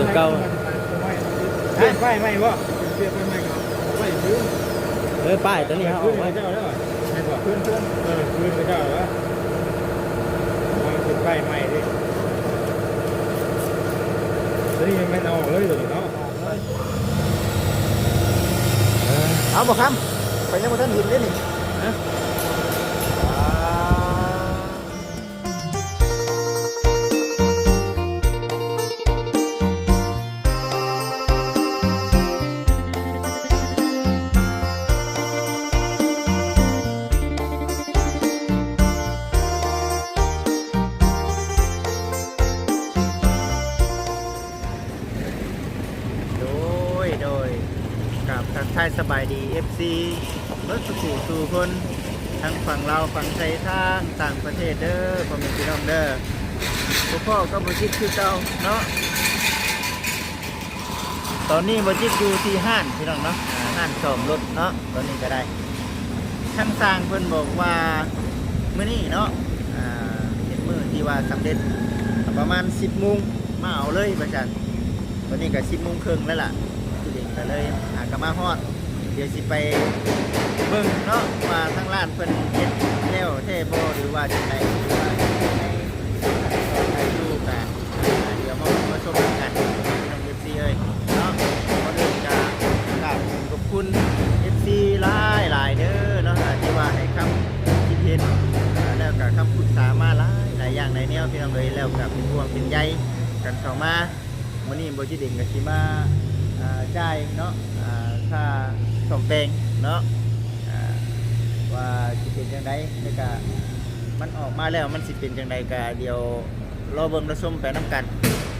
ตัวเก่าเปลี่ยนไฟไหมวะเปลี่ยนไฟไหมครับไฟพื้นเออป้ายตัวนี้เขาพื้นเอาพไว้ระเจ้าแล้วใช่ป่ะพื้นพื้นเออพื้นพระเจ้าแล้วมันเป็นไฟไหมดิตัวนี้ยังไม่เอาออกเลยตัวนี้เนาะเอาบ่ครับไปยังบ่ทันเห็นเลยนี่ สบายดี FC เบิดสุขสู่คนทั้งฝั่งเราฝั่งไทยทางต่างประเทศเด้อพ่อแม่พี่น้องเด้อพวกพ่อก็บ่จิตคือเก่าเนาะตอนนี้บ่จิตอยู่ที่ห้านพี่น้องเนาะห้านซ่อมรถเนาะตอนนี้ก็ได้ช่างสร้างเพิ่นบอกว่าเมื้อนี้เนาะเป็นมือที่ว่าสำเร็จประมาณ 10โมงมาเอาเลยว่าจันวันนี้ก็สิบโมงครึ่งแล้วล่ะพี่เด็กก็เลยหากมาฮอด ดี๋ยวสิไปเบิ่งเนาะว่าทางร้านเพิ่นเฮ็ดแล้วเท่บ่หรือว่าจังไดหรือว่าในในอยู่กันอ่เดี๋ยวมามาชมกันน้อง FC เอ้ยเนาะก่อนอื่นจะกราบขอบคุณ FC หลายหลายเด้อเนาะที่ว่าให้คำคิดเห็นแล้วก็คำปรึกษามาหลายหลายอย่างหลายแนวพี่น้องเลยแล้วก็เป็นห่วงเป็นใยกันเข้ามาวันนี้บริเด่งกับชิมาจ่ายเนาะอ่า ส่งแปลงเนาะว่าสิเป็นจังไดแล้วก็มันออกมาแล้วมันสิเป็นจังไดก็เดี๋ยวรอเบิ่งรอชมไปน้ำกัน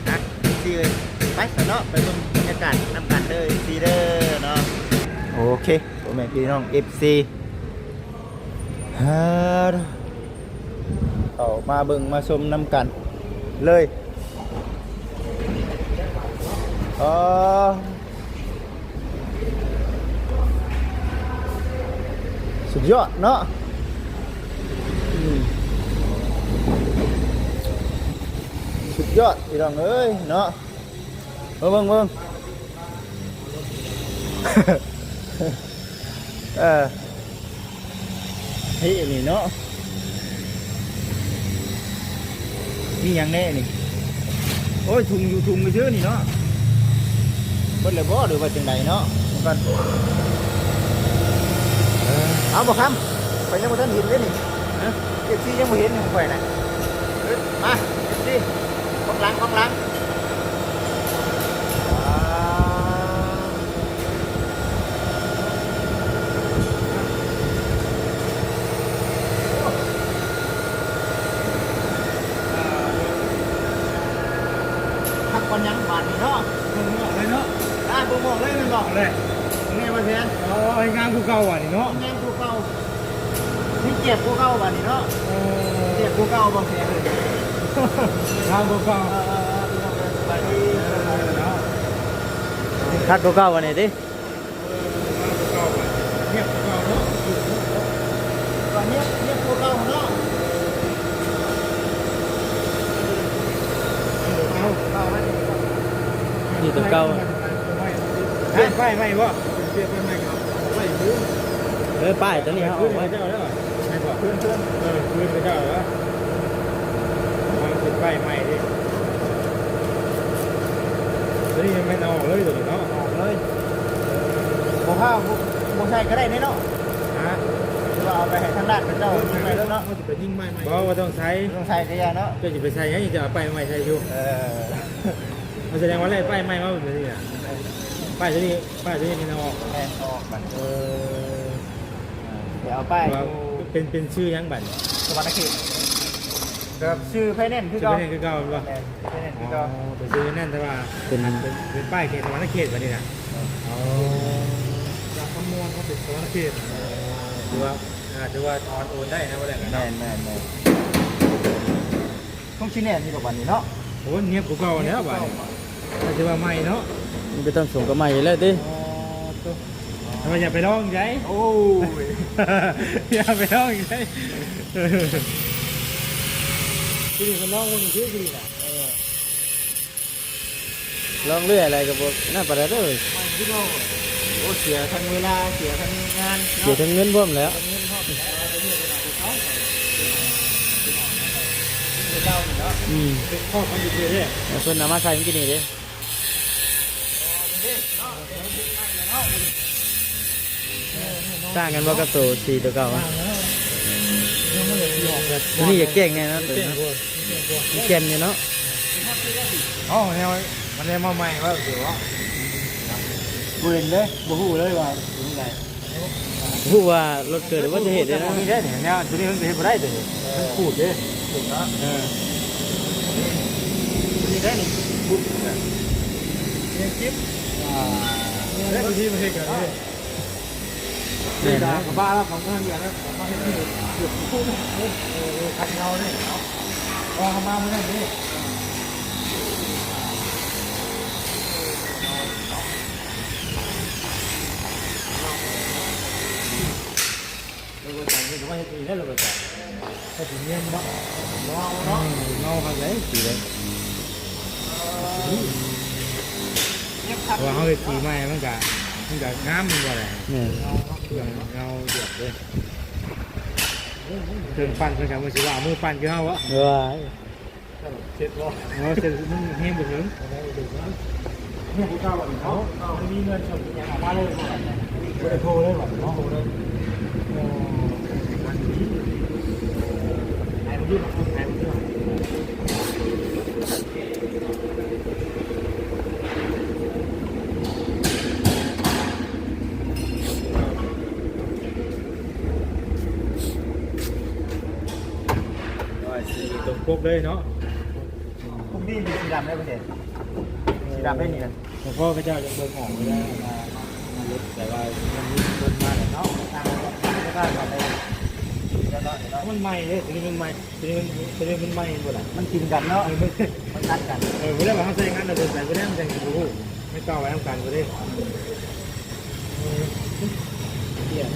นะซีเลยไปกันเนาะไปเบิ่งบรรยากาศน้ำกันเด้อซีเด้อเนาะโอเคพ่อแม่พี่น้อง FC ฮ่าเข้ามาเบิ่งมาชมน้ำกันเลยอ๋อ สุดยอดเนาะอืมสุดยอดพี่น้องเอ้ยเนาะเบิ่งเบิ่งเบิ่งเออเฮ้ยนี่เนาะนี่ยังแน่นี่โอ้ยถุงอยู่ถุงไปซื้อนี่เนาะเบิ่นเลยบ่หรือว่าจังไดเนาะมันกัน เอาบอกครับไปยังบ่ท่านเห็นเลยนี่ฮะเอฟซียังบ่เห็นข่อยน่ะเอิ้นมาเอฟซีข้างหลังของหลังอ่าพักก่อนยังบาดนี่เนาะ มึงบอกเลยเนาะ อ่าบ่บอกเลยมันบอก เลย ยังไงมาแทน อ๋อไอ้งานกู เก่าอะนี่เนาะแม่งกูเก่านี่เจ็บกูเก่าบาดนี่เนาะเอเจ็บกูเก่าบ่แพ้เลยทางกูเก่าเออเออเออพี่น้องเอ้ยสบายดีเนาะคัดตัวเก่าวันนี้ดิเก่าเงียบเก่าเนาะก่อนเนี้ยเนี้ยกูเก่าเนาะเก่าเก่าไหมนี่ตัวเก่าเปลี่ยนไฟไหมวะเปลี่ยนไฟไหมครับไฟพื้น เออป้ายตัวนี้เขาพื้นเอาไว้ระเจ้าแล้วใช่ป่ะพื้นพื้นเออพื้นพระเจ้าแล้วมันเป็นไฟไหม่ดิตัวนี้ยไม่เอาอกเลยตัวนี้เนาะออกเลยบ่ข้าวบ่บ่ใช่ก็ได้แน่เนาะฮะหรือว่าเอาไปให้ทางด้านเป็นเจ้าไหนแล้วเนาะมันจะไปยิ่งไหม่ใหม่บอกว่าต้องใช้ต้องใช้กระยาเนาะก็จะไปใช้ยังจะเอาไปใหม่ใช้อยู่เออมันแสดงว่าอะไรป้ายใหม่มาแบบนี้อะป้ายตัวนี้ป้ายตัวนี้นี่เราออกแม่นออกบัดเออ ดี๋ยวเอาไปว่าเป็นเป็นชื่อยังบัตรสวรรณเขตกับชื่อไพแนนซ์คือชื่อเก่าไม่ใช่คือเก่าป่ะแม่นไพแนนซ์อ๋คืออเก่าเป็นชื่อนั่นแต่ว่าเป็นเป็นเป็นป้ายเขตสวรรค์เขตแบบนี้นะอ๋อจากคำนวณเขาเป็นสวรรค์เขตถือว่าอ่าถือว่าออนโอนได้นะว่าอะไรกันแม่นแม่นแม่นต้องชิ้นแน่ที่กับวันนี้เนาะโอ้เนียบกูเก่าเนี่ยบัตรถือว่าใหม่เนาะมันไปต้องส่งกับใหม่อยู่แล้วดิ ทำไมอย่าไปร้องใจโอ้ยอย่าไปร้องใจที่นี่มันร้องคนชื่อที่นี่นะเออลองเรื่อยอะไรก็บ่น่าปานใดเด้อโอ้เสียทั้งเวลาเสียทั้งงานเสียทั้งเงินพร้อมแล้วเงินพ่อเจ้าเนาะอืมเป็นข้อความดีเลยแล้วเพิ่นเอามาใส่เมื่อกี้นี่เด้ ต่างกันบ่กับตัวสีตัวเก่าอะตัวนี้อยากแกล้งแน่เนาะตัวนี้เนาะมีแก่นอยู่เนาะอ๋อแนวมันได้มาใหม่ว่าเดี๋ยวว่าบ่เห็นเลยบ่ฮู้เลยว่าเป็นไงผู้ว่ารถเกิดอุบัติเหตุเลยนะมีได้เนี่ยเนี่ยตัวนี้มันเห็นบ่ได้ตัวนี้มันขูดเด้ถูกเนาะเออมีได้นี่เนี่ยคลิปอ่าแล้วที่มันเห็นกันเลยเนี่ยนะกับบ้าแล้วของเพื่อนอย่างนั้นของบ้านที่เกือบพูดเออเออคันเงาเนี่ยเอาเอามาเมื่อไหร่นี่เราก็สั่งที่ว่าเฮ็ดอีกแล้วเราก็สั่งถ้าถึงเงี้ย เนาะเงาเนาะเงาครับเลยสีเลยว่าเขาเลยตีไม้มันกะมันกะง ครื่องเงาเดือดเลยเครื่องปั้นเพิ่นกะมันสิว่ามือปั้นคือเฮาวะว้ายเสร็จบ่เงาเสร็จมันแห้งบ่ถึงเนี่ยผู้เก่าบ่เขามันมีเงินส่งอย่างมาเลยบ่บ่ได้โทรเลยบ่เนาะโทรเลยโอ้มันดีไอ้มันยืดมันไอ้มันยืด ตรงปกเลยเนาะพวกนี้มีสีดำได้บ่เห็นสีดำได้นี่นะหลวงพ่อพระเจ้ายังเบิ่งออกไม่ได้มามารถแต่ว่ามันมีคนมาแล้วเนาะทางก็ได้ก่อนเลยแล้วเนาะเนาะมันใหม่เลยตัวนี้มันใหม่ตัวนี้มันตัวนี้มันใหม่หมดอะมันกินกันเนาะเออมันมันตัดกันเออเวลาเขาใส่งานเราเดินใส่ก็ได้มันจะโอ้โหไม่ต่อไว้ทำกันก็ได้เออเดี๋ย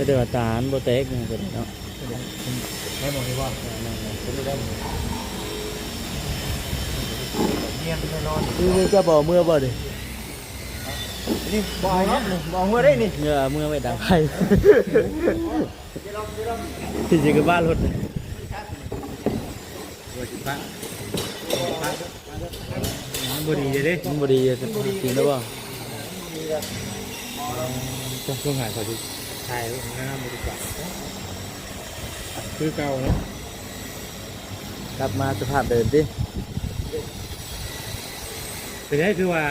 ก็เดือดตาลโบเต็กเนี่ยตัวนี้เนาะให้หมดดีกว่าเงียบแน่นอนคือจะบอกเมื่อบ่ดินี่บ่เอาเนาะนี่บ่เอาเมื่อได้นี่เมื่อเมื่อไม่ดังไฟที่จริงก็บ้านรถเลยบริปะมันบดีเลยเด้มันบดีจะจริงหรือเปล่าต้องต้องหาเขาดู ถ่ายงามบริปะคือเก่าเนาะกลับมาสภาพเดิมดิเป็นไงคือว่า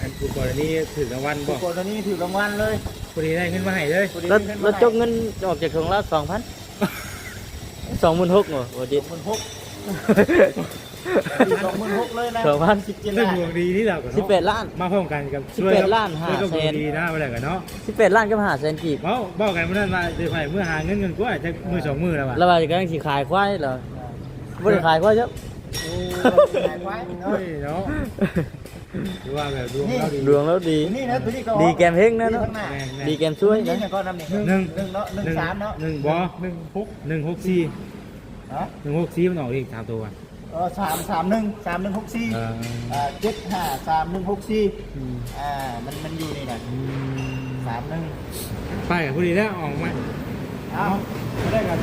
อันผู้กรณีถือรางวัลทุบ่กคนตอนนี้ถือรางวัลเลยพอดีได้ขึ้นมาให้เลยรถรถจกเงินออกจากของละสองพันสองหมื่นหกเหรอโอ้ดิมันหก สองหมื่นหกเลยนะสองพันสิบเจ็ดเรื่องล้านดวงดีที่เรากับสิบแปดล้าน มาพร้อมกันกับสิบแปดล้านห้าช่วยกับแสดวงนดีนะอะไรกันเนาะสิบแปดล้านก็หาแสนกีบเบ้าเบ้ากันเมื่อนั้นมาเดี๋ยวไปเมื่อหาเงินเงินกูอาจจะมือสองมือแล้วว่ะแล้วว่าจะกำลังสิขายควายเหรอไม่ได้ขายควายเยอะ โอ้ยไว้เนาะ เฮ้ยเนาะคือว่าแบบดวงเราดี ดวงแล้วดี นี่นะตัวนี้ก็ดีแกมเฮงนะเนาะข้างหน้าแม่นแม่นดีแกมช่วยนี่นะเนี่ยก็นำนี่หนึ่งหนึ่งเนาะหนึ่งสามเนาะหนึ่งบอหนึ่งหกหนึ่งหกสี่ ฮะหนึ่งหกสี่มันออกอีกสามตัวอะเออสามสามหนึ่งสามหนึ่งหกสี่เอออ่าเจ็ดห้าสามหนึ่งหกสี่อืมอ่ามันมันอยู่นี่นะอืมสามหนึ่งป้ายกับผู้ดีแล้วออกมาเอาไม่ได้กัน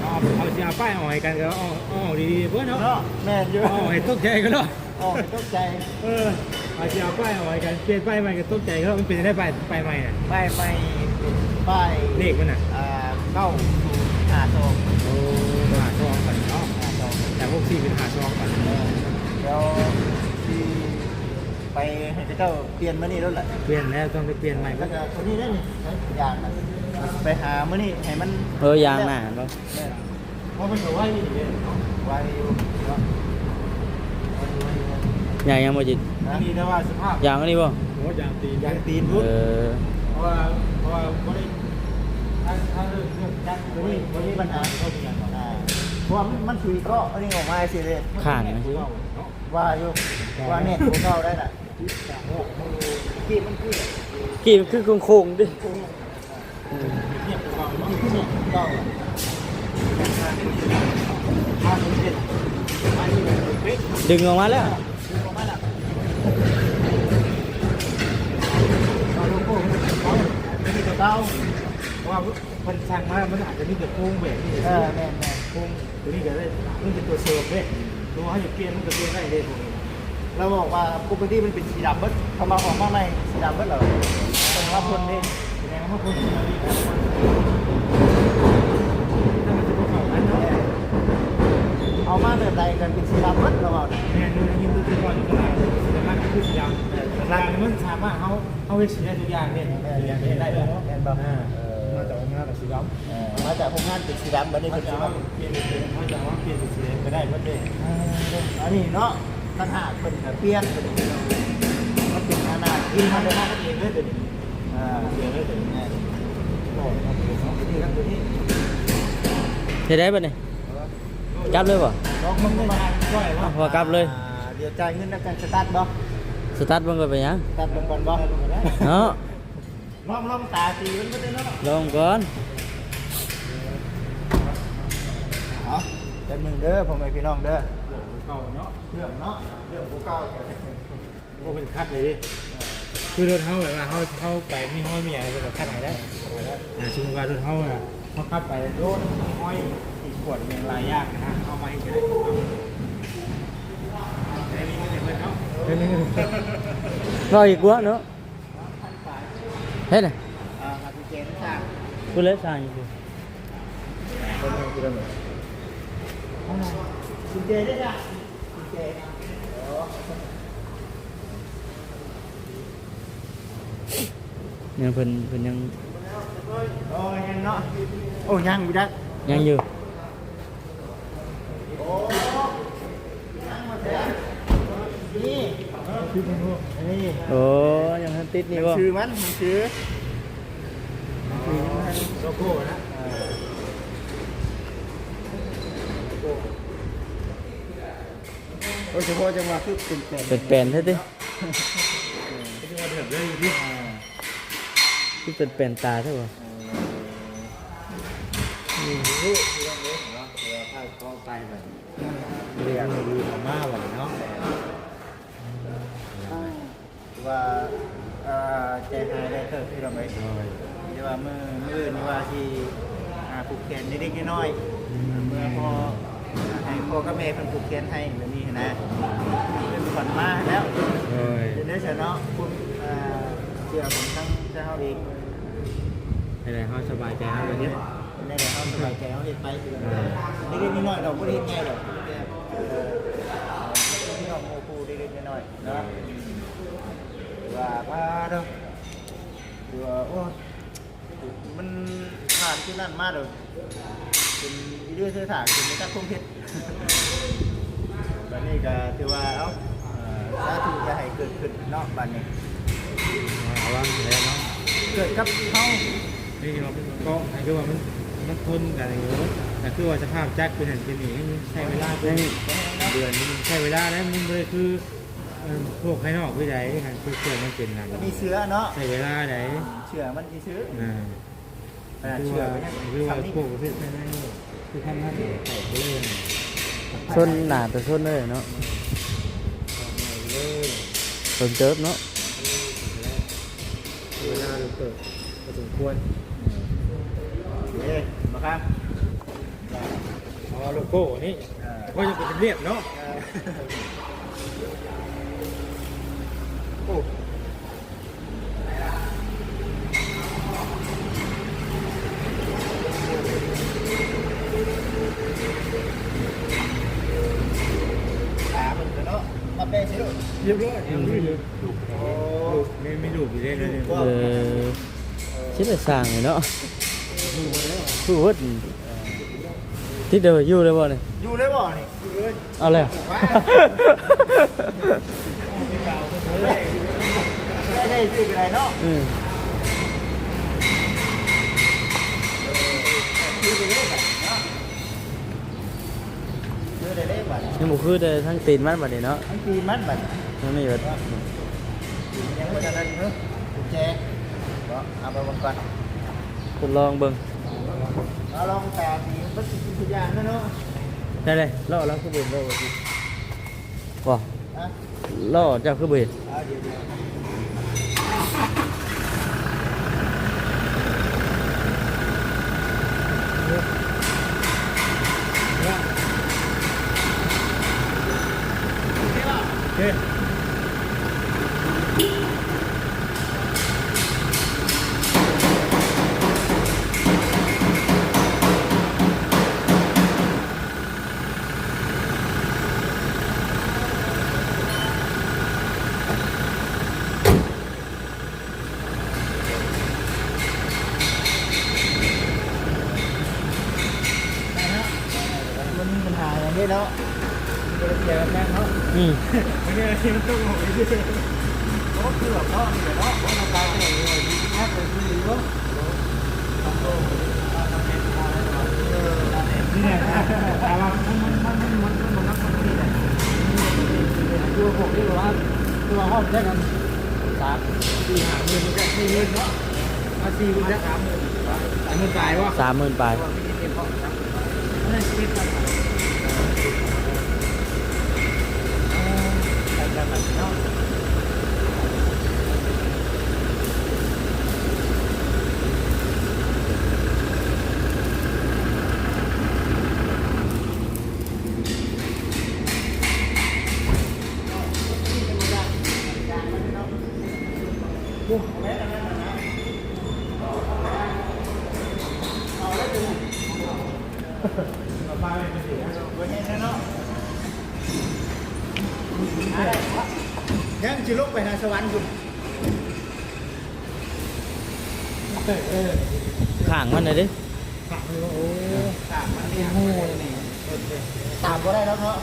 เอาเอาจะเอาป้ายออกให้กันก็เอาเอาออกดีๆเพื่อนเนาะเนาะแม่นอยู่เอาออกให้ตกใจก็เนาะออกให้ตกใจเออเอาจะเอาป้ายออกให้กันเปลี่ยนป้ายใหม่ก็ตกใจก็มันเป็นได้ป้ายป้ายใหม่น่ะป้ายไม่เป็นป้ายเลขมันน่ะอ่าเก้าศูนย์ห้าสองโอ้ พวกสี่เป็นหาซองกันเออเดี๋ยวที่ไปให้เจ้าเปลี่ยนมานี่แล้วแหละเปลี่ยนแล้วต้องไปเปลี่ยนใหม่ก็ก็จะคนนี้ได้นี่อย่างน่ะไปหามานี่ให้มันเออยางหนาเนาะเนี่ยเพราะมันถือว่าอย่างนี้ไว้อยู่เนาะยางยังบ่จิตนะดีนะว่าสภาพยางอันนี้บ่โอ้ยางตีนยางตีนเอพุทธอเพราะว่าเพราะว่าไม่ได้ถ้าถ้าเรื่องเรื่องยักษ์วันไม่นี้ได้วันนี้ปัญหาเข้าใจกันอ่า เพราะว่ามันมันถือก็อันนี้ออกมาสิเลยข้างนะว่าอยู่ว่าเนี่ยกูเข้าได้น่ะที่มันคือกี่คือโค้งๆดิที่ขึ้นเก้าห้าสิบเจ็ดอันนี้เป็นเป๊กดึงออกมาแล้ว ดูออกมาแล้วเอาโลโก้มันเป็นเขาไม่มีตัวเต้าเพราะว่ามันสั่งมามันอาจจะมีแต่โค้งแบบนี้เออแม่นแม่น โค้ง ตัวนี้ก็ได้มันเป็นตัวเซิร์ฟเลยตัวเขาอยากเปลี่ยนมันก็เปลี่ยนได้เลยพวกนี้เราบอกว่าปกติมันเป็นสีดำเบิดเขามาออกมาใหม่สีดำเบิดเหรอแสดงว่าคนนี่แสดงว่าคนที่มาดีนะถ้ามันจะประกอบกันเนาะเอามาแบบใดกันเป็นสีดำเบิดเราบอกนะแม่นูนี่มันคือก่อนตลาดแต่มันคือสีดำแต่ร้านมันสามารถเขาเขาไปสีได้ทุกอย่างเนี่ยอย่างนี้ได้เล ดำเออมาจากโรงงานเป็นสีดำบัดนี้เขาเป็นจะสีว่าดำเปลี่ยนเป็นเขาจะว่าเปลี่ยนสีแดงก็ได้ก็ได้อันนี้เนาะตั้งหากเป็นก็เปลี่ยนเป็นมันเป็นขนาดกิที่นมัมานได้ได้ห้าเองเลยเดี๋ยวนี้อ่าเองเลยเดี๋ยวนี้แม่นโอ้ครับตัวนี้ครับตัวนี้เฮ็ดได้ป่ะเนี่ยกลับเลยป่ะลองมึงมาช่วยว่าพอกลับเลยอ่าเดี๋ยวจ่ายเงินแล้วกันสตาร์ทบ่สตาร์ทเบิ่งก่อนไปยังสตาร์ทเบิ่งก่อนบ่เนาะลองลองตาตีมันบ่ได้เนาะลอ งก่อนเอาเป็นมึงเด้อพ่อแม่พี่น้องเด้อเก่าเนาะเรื่องเนาะเรื่องผู้เก่าก็เป็นคัดเลยดิคือรถเขาแบบว่าเขาเขาไปมีห้อยมีอะไรแบบคัดไหนได้แต่ชุมการรถเขาอะเขาขับไปโดนห้อยอีกขวดยังลายยากนะเข้ามาให้ได้ได้มีเงินเดือนเขาได้มีเงินเดือนรออีกกว่าเนาะเฮ็ดน่ะอ่าหาที่เจนสร้างกูเลยสั่งอยู่ คนหนึงคือหนึ่งคุณเจได้จ้ะคุณเจยังเพิ่นเพิ่นยัง โอ้ยังเนาะโอ้ยังอยู่ดักยังอยู่โอ้ยังมาเถอะนี่คือมันรู้นี่โอ้ยังทันติดนี่บ่ชื่อมันมันชื่อโลโก้นะโอ้เฉพาะจังหวะคือเป็นแปลงเป็นแปลนแท้ติก็จะมาเดือดเลยอยู่ที่ที่เป็นแปลนตาใช่บ่นี่รู้ที่ต้องรู้เนาะเวลาถ้าเขาไปแบบเรียนรู้ธรรมะแบบเนาะว่าเอ่อใจหายได้เถิดที่เราไม่ที่ว่ามือมือนี่ว่าที่อ่าผูกแขนนิดๆน้อยๆเมื่อพอให้พ่อกับแม่เพิ่นผูกแขนให้แบบนี้ นะเป็นขวัญมาแล้วโอ้ยเดี๋ยวนี้เสร็จเนาะคุณอ่าเชื่อผมทั้งเจ้าเองอะไรเขาสบายใจเขาเลยเนี่ยในเดี๋ยวเขาสบายใจเขาเห็นไปนี่ก็นิดหน่อยเราก็ได้เห็นไงหรอกเออที่เราโมกูได้เล็กน้อยๆนะว่าป้าเด้อดูว่าโอ้มันผ่านที่นั่นมาเด้อเป็นอีเดือเสื้อถากเป็นไม่ตักคงเพชร บัดนี้ก็ถือว่าเอ้าเอ่อสาธุจะให้เกิดขึ้นเนาะบัดนี้เอาว่าแล้วเนาะเกิดกับเฮานี่เราก็คือว่ามันมันทนกันอย่างเงี้ยแต่คือว่าสภาพแจ็คเป็นเห็นเป็นอย่างนี้ใช้เวลาเป็นเดือนนึงใช้เวลาแล้วมันเลยคือพวกภายนอกวิจัยคือเชื่อมันเป็นนะมีเชื้อเนาะใช้เวลาไหนเชื้อมันมีเชื้ออ่า ขนาดคือเชื้อว่าก็ยังคือว่าทำนี่พวกประเภทภายในคือทำหน้าที่ใส่ไปเลย ชนหน้าแต่ชนเลยเนาะเลยชนเจิบเนาะเวลาเราเปิดพอสมควรเอ้ยมาครับอ๋อโลโก้นี่เอ่อก็จะเป็นเรียบเนาะเอ่อโอ้ นาะมาเป็นสิลูกเรียบร้อยยังไม่ดูดูไม่ไม่ดูอยู่เลยเลยเออชิได้สร้างเลยเนาะผู้เฮ็ดที่เดียวอยู่เลยบ่เนี่ยอยู่เลยบ่นี่อยู่เลยเอาเลยได้ได้สิเป็นไรเนาะอืมคือ ได้เลยบัดยังบ่คือได้ทั้งตีนมันบัดนี้เนาะทั้งปีมันบัดมันนี่แบบยังไม่ทันนั้เนอะกุญแจก็เอาไปวางก่อนทดลองเบิ่งเเราลองแต่สีมันเป็นสิ่งอย่างนะเนาะได้เลยล่อแล้วคือเบ็ดล่อบ่สิบ่นะล่อเจ้าคือเบ็ดเอาเดี๋ยวเดี๋ยว เฮ้ย มันมีปัญหาอย่างนี้เนาะมันจะเกี่ยวกับแม่เนาะ อืม ไม่ใช่ที่มันต้องหอยด้วย โอ้คือแบบเนาะเดี๋ยวเนาะเพราะเราตายไปไหนเลยแค่เลยคือรู้นี่แหละแต่ว่ามันมันมันมันมันมันนับมันนี่แหละคือผมนี่ว่าคือว่าห้องได้กันสามสี่หาหมื่นมันจะสี่หมื่นเนาะมาสี่หมื่นจะสามหมื่นสามหมื่นตายวะสามหมื่นปลายนั่นชีวิตมันใส่กันแบบเนาะ มาเลยเป็นสี่ ไว้ให้เนาะยังจะลุก ไปหาสวรรค์คุณเออเออข้างมันเลยดิขับเลยว่าโอ้ตามมันเป็เนี่ยนหูเลยนี่ตามก็ได้แล้วเนาะ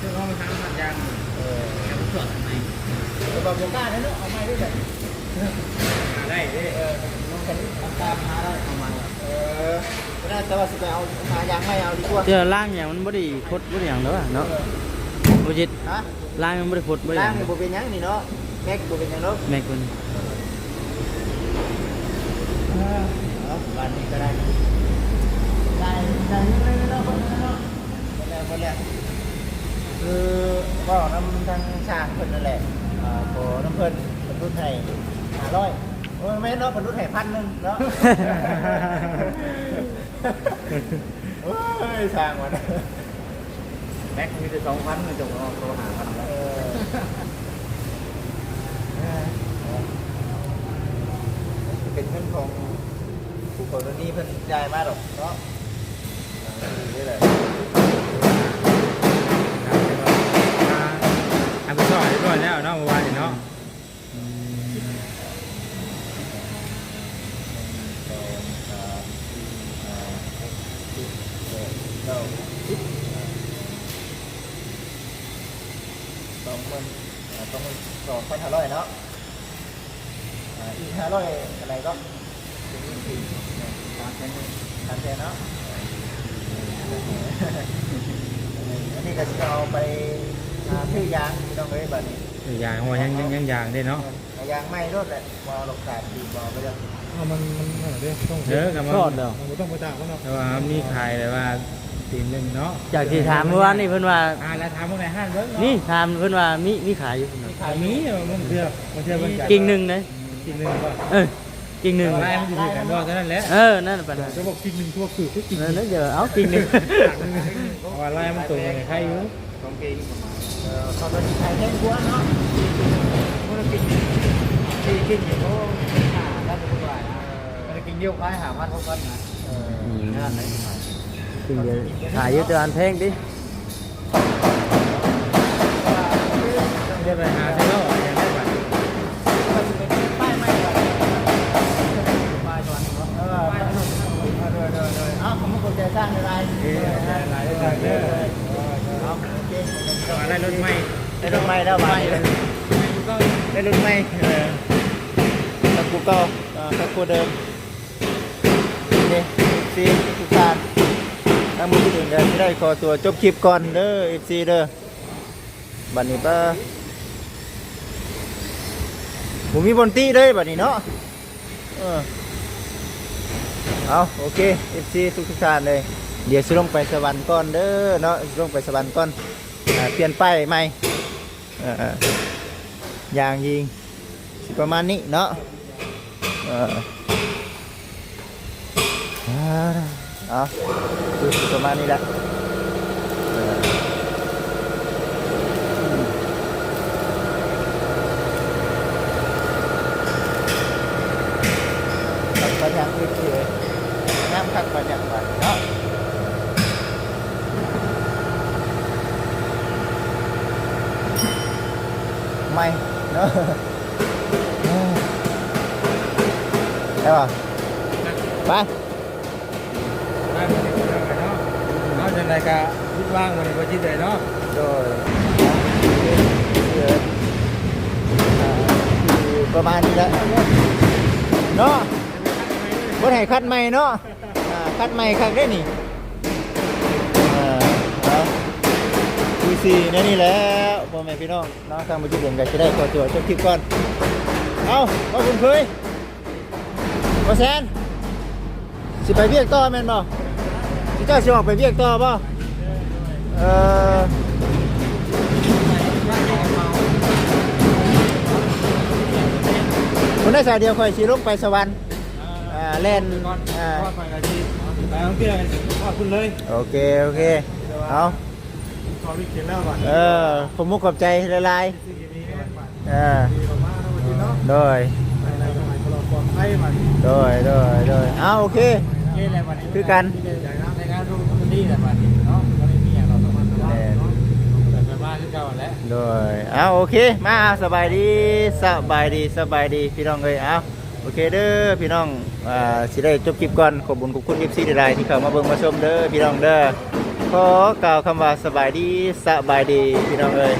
คือว่ามันทำสัญญาณเออแค่ส่วนไหนเดี๋ยวบอกบอกกล้าเนาะเอาไม้ด้วยกันได้ได้เออลงกันตามหาได้เอาไม้เออไม่ได้แต่ว่าสิไปเอามายางไม่เอาดีกว่าเจอล่างอย่างมันบ่ได้คดบ่ได้หยังแล้วอะเนาะบ่จิตฮะล่างมันบ่ได้คดบ่ได้หล่ายังงนี่บ่เป็นหยังนี่เนาะ แม็กบ่เป็นหยังเนาะแม่คุณเอาบ้านนี้ก็ได้ได้ได้เลยเนาะเพิ่นเนาะหมดแล้วหมดแล้วคือก็น้ำทางช่างเพิ่นนั่นแหละอ่าขอน้ำเพิ่นเพิ่นรุ่นให้500โอ้ยแม่เนาะเพิ่นรุ่นให้พันหนึงเนาะโอ้ยช่างวะนะแม็กมีแต่สองพันมันจบเอาตัวหาพันเออ เป็นเงินของผู้คนนี้เพิ่นจ่ายมาหรอกเนาะนี่แหละอันไปสอนเรียบร้อยแล้วเนาะเมื่อวานเนาะเราสิบสองหมื่นอ่าสองหมื่นสองพันห้าร้อยเนาะอ่าอีก ห้าร้อยอะไรก็ถึงอีกสี่สามแสนหนึ่งสามแสนเนาะอันนี้ก็จะเอาไปอ่าเทยางที่ต้องไว้แบบนี้อย่างหัวยังยังยังอย่างได้เนาะเอายางไหม้รถแหละบอหลกกาดดีบอไปเลยเอามันมันอะไรเด้ต้องเยอะกับมันมันต้องไปตากมันเนาะแต่ว่ามีขายเลยว่าตีนหนึ่งเนาะจากที่ถามเมื่อวานนี่เพิ่นว่าอ่าแล้วถามพวกไหนห้างเบิ้งนี่ถามเพิ่นว่ามีมีขายอยู่เพิ่นว่าขายมีมันเถื่อมันเถื่อมันกิ่งหนึงเลย กิ่งหนึ่งก็เออกิ่งหนึงลายมันจะถือกันด้วยเท่านั้นแหละเออนั่นน่ะปัญหาจะบอกกิ่งหนึ่งทั่วคือคือกิ่งเออนั่นเดี๋ยวเอากิ่งหนึงเพราะว่าลายมันตรงกันใครอยู่สองเกงประมาณเอ่อตอนนี้ขายแท่งบัวเนาะมันกินสี่กินอยู่โอ้หาได้เป็นเท่าไหร่นะมันกิ่งเดียวคล้ายหาพันหกพันนะเอองานไหนมากิ่งเดียวขายอยู่แต่อันแพงดิ ขอตัวจบคลิปก่อนเด้อเอฟซีเด้อบัดนี้ป้าผมมีบนตี้เด้บัดนี้เนาะเออเอาโอเค FC ทุกทุกท่านเลย เดี๋ยวสิลงไปสวรรค์ก่อนเด้อเนาะสิลงไปสวรรค์ก่อนอ่าเปลี่ยนไปใหม่เอ่ออย่างยิงสิประมาณนี้เนาะเอออ่าเอาดูสิประมาณนี้แหละเออขับไปอย่างอื่นเลยน้ำขับ ไปอย่างไรเนาะไม่เนาะได้ป่ะไปได้มาที่ไหนเอาจังไดก็คิดว่างมาในบ่จิตเลยเนาะโดยประมาณนี้แหละเนาะบนให้คัดใหม่เนาะ คัดใหม่คัดได้นี่อ่าดูสินี่นี่แล้วพ่อแม่พี่น้องน้องทางมาจุดเด่นกันจะได้ขอตัวจบคลิปก่อน เอาว่าคุณเคยมาแซนสิไปเวียกต่อแมนบ่สิเจ้าสิออกไปเวียกต่อบ่เออคนได้สายเดียวคอยสิลงไปสวรรค์ อ่าเล่นก่อนอ่าก่อนไปกันทีไปเอาเพื่อนว่าคุณเลยโอเคโอเคเอาขอวิเขียนแล้วก่อนเออผมมุกขอบใจละลายสิ่งนี้เนี่ยบัดๆเออดีกว่ามาเนาะบ่จิตเนาะโดยไปในสมัยตลอดปลอดภัยบัดโดยโดยโดยเอาโอเคเย้แหละบัดนี้คือกันอย่างนั้นในงานรุ่งนี้แหละบัดนี้เนาะบ่ได้มีหยังเราต้องมาระวังเนาะแต่ไปบ้านคือเก่าแหละโดยเอาโอเคมาเอาสบายดีสบายดีสบายดีพี่น้องเอ้ยเอา โอเคเด้อพี่น้องอ่าสิได้จบคลิปก่อนขอบคุณขอบคุณยิปซีได้ที่เข้ามาเบิ่งมาชมเด้อพี่น้องเด้อขอกล่าวคำว่าสบายดีสบายดีพี่น้องเอ้ย